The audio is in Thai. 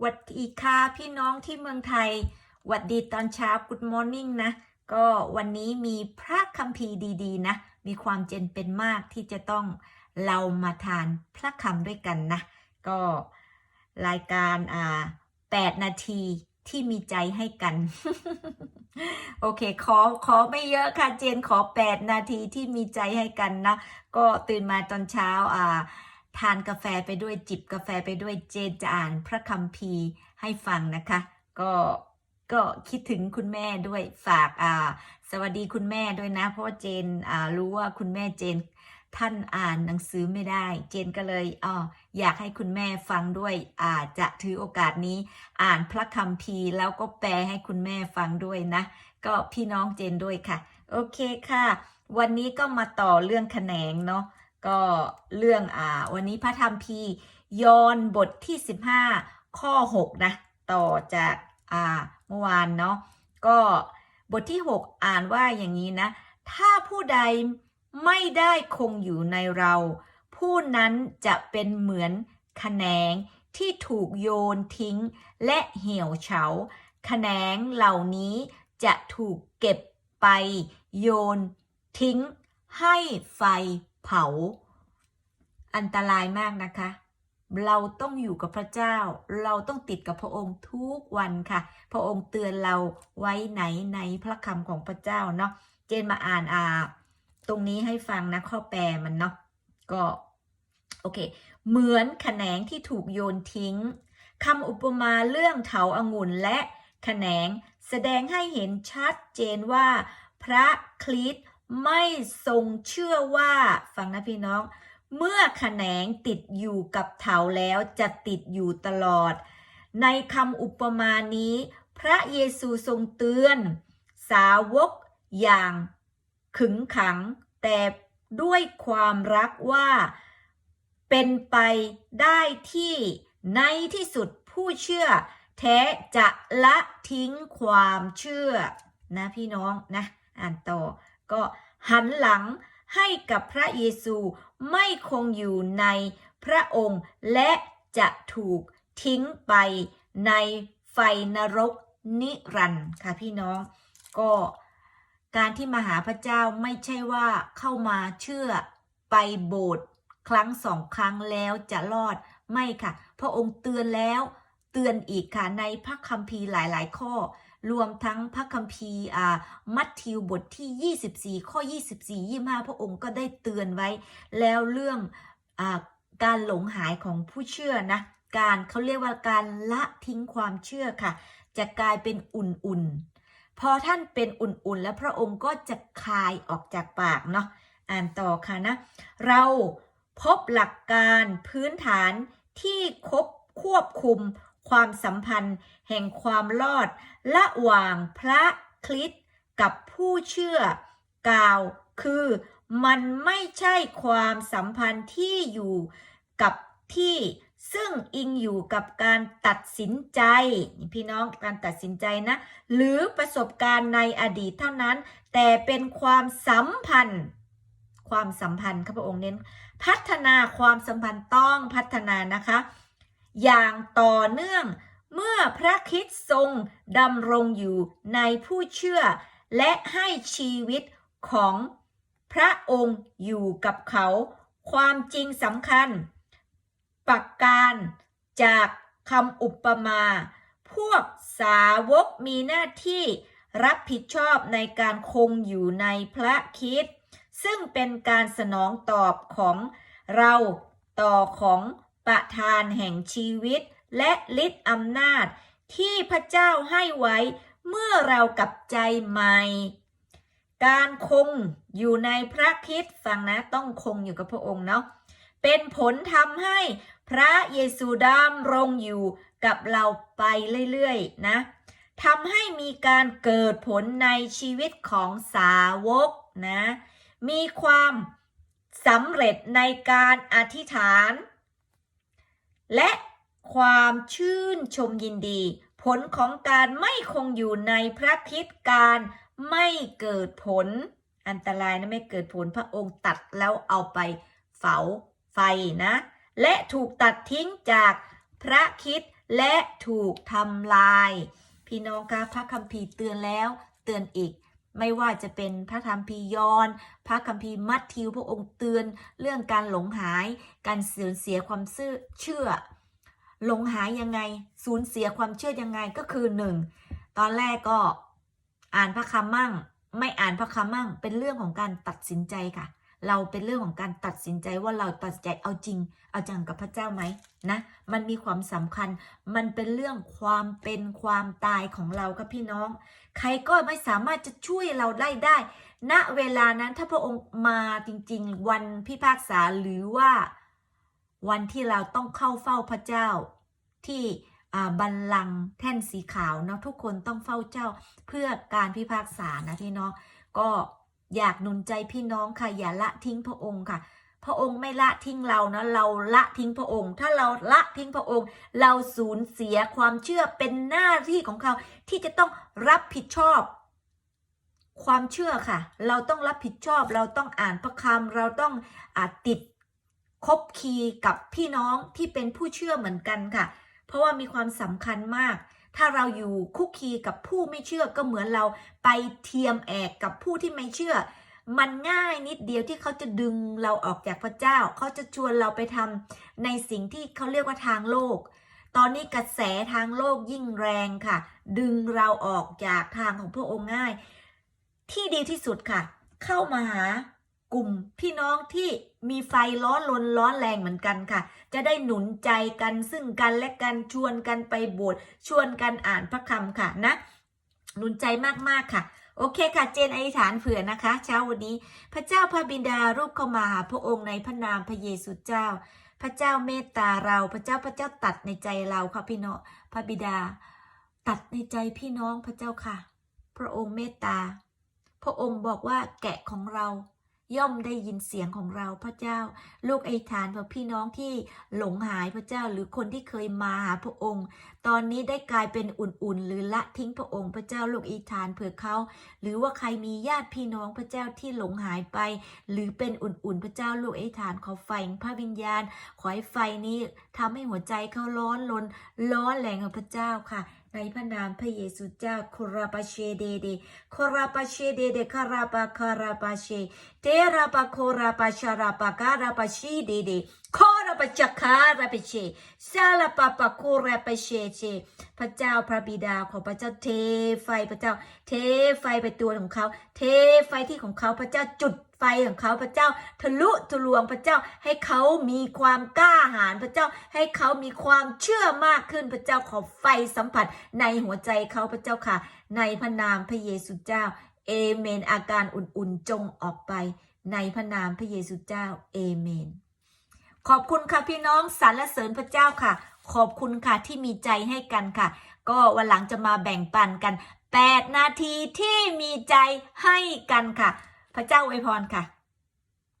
หวัดดีค่ะพี่น้องที่เมืองไทยหวัดดีตอนเช้า Good Morning นะ ก็วันนี้มีพระคัมภีร์ดีๆ นะ มีความเจนเป็นมากที่จะต้องเรามาทานพระคำด้วยกันนะ ก็รายการอ่า8นาทีที่มีใจให้กัน โอเค ขอขอไม่เยอะค่ะเจนขอ 8 นาทีที่มีใจให้กันนะ ก็ตื่นมาตอนเช้าอ่า ทานกาแฟไปด้วยจิบกาแฟไปด้วยเจนจะอ่านพระคัมภีร์ให้ฟังนะคะ ก็ก็คิดถึงคุณแม่ด้วยฝากอ่าสวัสดีคุณแม่ด้วยนะ เพราะว่าเจนอ่ารู้ว่าคุณแม่เจนท่านอ่านหนังสือไม่ได้ เจนก็เลยอ๋ออยากให้คุณแม่ฟังด้วยอ่าจะถือโอกาสนี้ อ่านพระคัมภีร์แล้วก็แปลให้คุณแม่ฟังด้วยนะ ก็พี่น้องเจนด้วยค่ะ โอเคค่ะ วันนี้ก็มาต่อเรื่องแขนงเนาะ ก็เรื่องอ่าวันนี้พระธรรมพียอนบทที่ 15 ข้อ 6 นะ ต่อจากอ่าเมื่อวานเนาะก็บทที่ 6 อ่านว่าอย่างนี้นะ ถ้าผู้ใดไม่ได้คงอยู่ในเรา ผู้นั้นจะเป็นเหมือนแขนงที่ถูกโยนทิ้งและเหี่ยวเฉาแขนงเหล่านี้จะถูกเก็บไปโยนทิ้งให้ไฟ เผา อันตรายมากนะคะ เราต้องอยู่กับพระเจ้า เราต้องติดกับพระองค์ทุกวันค่ะ พระองค์เตือนเราไว้ไหนในพระคำของพระเจ้าเนาะเจนมาอ่านอ่าตรงนี้ให้ฟังนะข้อแปลมันเนาะก็โอเค เหมือนแขนงที่ถูกโยนทิ้งคำอุปมาเรื่องเถาอางุ่นและแขนงแสดงให้เห็นชัดเจนว่า พระคริสต์ ไม่ทรงเชื่อว่าฟังนะพี่น้อง เมื่อแขนงติดอยู่กับเถาแล้วจะติดอยู่ตลอด ในคำอุปมานี้ พระเยซูทรงเตือน สาวกอย่างขึงขัง แต่ด้วยความรักว่า เป็นไปได้ที่ในที่สุดผู้เชื่อ แท้จะละทิ้งความเชื่อนะพี่น้องนะ อ่านต่อก็ หันหลังให้กับพระเยซูไม่คงอยู่ในพระองค์และจะถูกทิ้งไปในไฟนรกนิรันดร์ค่ะพี่น้อง ก็การที่มาหาพระเจ้าไม่ใช่ว่าเข้ามาเชื่อไปโบสถ์ครั้งสองครั้งแล้วจะรอดไม่ค่ะ พระองค์เตือนแล้วเตือนอีกค่ะในพระคัมภีร์หลาย ๆ ข้อ รวมทั้งพระคัมภีร์มัทธิวบทที่ 24 ข้อ 24 25 พระองค์ก็ได้เตือนไว้ แล้วเรื่องอการหลงหายของผู้เชื่อนะ การเขาเรียกว่าการละทิ้งความเชื่อค่ะ จะกลายเป็นอุ่นๆ พอท่านเป็นอุ่นๆ แล้วพระองค์ก็จะคายออกจากปากเนาะ อ่านต่อค่ะนะ เราพบหลักการพื้นฐานที่คบควบคุม ความสัมพันธ์แห่งความรอด ระหว่างพระคริสต์กับผู้เชื่อกล่าวคือมันไม่ใช่ความสัมพันธ์ที่อยู่กับที่ซึ่งอิงอยู่กับการตัดสินใจ พี่น้องการตัดสินใจนะ หรือประสบการณ์ในอดีตเท่านั้น แต่เป็นความสัมพันธ์ ความสัมพันธ์ครับพระองค์เน้น พัฒนาความสัมพันธ์ต้องพัฒนานะคะ อย่างต่อเนื่อง เมื่อพระคริสต์ทรงดำรงอยู่ในผู้เชื่อ และให้ชีวิตของพระองค์อยู่กับเขา ความจริงสำคัญ ประการจากคำอุปมา พวกสาวกมีหน้าที่รับผิดชอบในการคงอยู่ในพระคริสต์ซึ่งเป็นการสนองตอบของเราต่อของ ประธานแห่งชีวิตและฤทธิ์อำนาจ ที่พระเจ้าให้ไว้เมื่อเรากลับใจใหม่ การคงอยู่ในพระคริสต์ฟังนะต้องคงอยู่กับพระองค์เนาะเป็นผลทำให้พระเยซูดำรงอยู่กับเราไปเรื่อยๆนะทำให้มีการเกิดผลในชีวิตของสาวกนะ มีความสำเร็จในการอธิษฐาน และความชื่นชมยินดี ผลของการไม่คงอยู่ในพระคริสต์การไม่เกิดผล อันตรายนะไม่เกิดผลพระองค์ตัดแล้วเอาไปเผาไฟนะ และถูกตัดทิ้งจากพระคริสต์และถูกทำลาย พี่น้องคะพระคัมภีร์เตือนแล้วเตือนอีก ไม่ว่าจะเป็นพระคัมภีร์ยอน พระคัมภีร์มัทธิวพระองค์เตือนเรื่องการหลงหาย การสูญเสียความเชื่อเชื่อ หลงหายยังไง สูญเสียความเชื่อยังไงก็คือหนึ่งตอนแรกก็อ่านพระคำมั่ง ไม่อ่านพระคำมั่ง เป็นเรื่องของการตัดสินใจค่ะ เราเป็นเรื่องของการตัดสินใจว่าเราตัดใจเอาจริง เอาจังกับพระเจ้าไหมนะมันมีความสำคัญ มันเป็นเรื่องความเป็นความตายของเราครับพี่น้อง ใครก็ไม่สามารถจะช่วยเราได้ได้ณเวลานั้นถ้าพระองค์มาจริง ๆ วันพิพากษาหรือว่า วันที่เราต้องเข้าเฝ้าพระเจ้าที่บัลลังก์แท่นสีขาวเนาะทุกคนต้องเฝ้าเจ้าเพื่อการพิพากษานะพี่น้องก็ อยากหนุนใจพี่น้องค่ะอย่าละทิ้งพระองค์ค่ะ พระองค์ไม่ละทิ้งเรานะ เราละทิ้งพระองค์ ถ้าเราละทิ้งพระองค์ เราสูญเสียความเชื่อเป็นหน้าที่ของเขาที่จะต้องรับผิดชอบ ความเชื่อค่ะ เราต้องรับผิดชอบ เราต้องอ่านพระคำเราต้องอติดคบคีกับพี่น้องที่เป็นผู้เชื่อเหมือนกันค่ะ เพราะว่ามีความสำคัญมาก ถ้าเราอยู่คุกคีกับผู้ไม่เชื่อก็เหมือนเราไปเทียมแอกกับผู้ที่ไม่เชื่อ มันง่ายนิดเดียวที่เขาจะดึงเราออกจากพระเจ้า เขาจะชวนเราไปทำในสิ่งที่เขาเรียกว่าทางโลก ตอนนี้กระแสทางโลกยิ่งแรงค่ะ ดึงเราออกจากทางของพระองค์ง่าย ที่ดีที่สุดค่ะ เข้ามาหา กลุ่มพี่น้องที่มีไฟร้อนลนร้อนแรงเหมือนกันค่ะ จะได้หนุนใจกันซึ่งกันและกันชวนกันไปโบสถ์ชวนกันอ่านพระคำค่ะนะหนุนใจมากๆค่ะ โอเคค่ะเจนอธิษฐานเผื่อนะคะ เช้าวันนี้ พระเจ้าพระบิดารูปเข้ามาหาพระองค์ในพระนามพระเยซูเจ้า พระเจ้าเมตตาเรา พระเจ้าพระเจ้าตัดในใจเราค่ะพี่น้องพระบิดา ตัดในใจพี่น้องพระเจ้าค่ะ พระองค์เมตตา พระองค์บอกว่าแกะของเรา ย่อมได้ยินเสียงของเราพระเจ้า ลูกไอฐานของพี่น้องที่หลงหายพระเจ้าหรือคนที่เคยมาหาพระองค์ ตอนนี้ได้กลายเป็นอุ่นๆ หรือละทิ้งพระองค์พระเจ้าลูกไอฐานเผื่อเขา หรือว่าใครมีญาติพี่น้องพระเจ้าที่หลงหายไป หรือเป็นอุ่นๆ พระเจ้าลูกไอฐานขอไฟพระวิญญาณ ขอให้ไฟนี้ทำให้หัวใจเขาร้อนลนร้อนแรงของพระเจ้าค่ะ ในพระนามพระเยซูเจ้าโคราปาเชเดเดโคราปาเชเดเดคาราปาคาราปาเชเทราปาโคราปาชาราปาการาปาชีเดเดโคราปาจักคาราปาเชซาลาปาปาโคราปาเชเชพระเจ้าพระบิดาของพระเจ้าเทไฟพระเจ้า เทไฟไปตัวของเขา เทไฟที่ของเขาพระเจ้าจุด ไฟของเขาพระเจ้าทะลุทะลวงพระเจ้าให้เขามีความกล้าหาญพระเจ้าให้เขามีความเชื่อมากขึ้นพระเจ้าขอไฟสัมผัสในหัวใจเขาพระเจ้าค่ะ ในพระนามพระเยซูเจ้าเอเมน อาการอุ่นๆจงออกไป ในพระนามพระเยซูเจ้าเอเมน ขอบคุณค่ะพี่น้องสรรเสริญพระเจ้าค่ะ ขอบคุณค่ะที่มีใจให้กันค่ะ ก็วันหลังจะมาแบ่งปันกัน 8 นาทีที่มีใจให้กันค่ะ พระเจ้าอวยพรค่ะ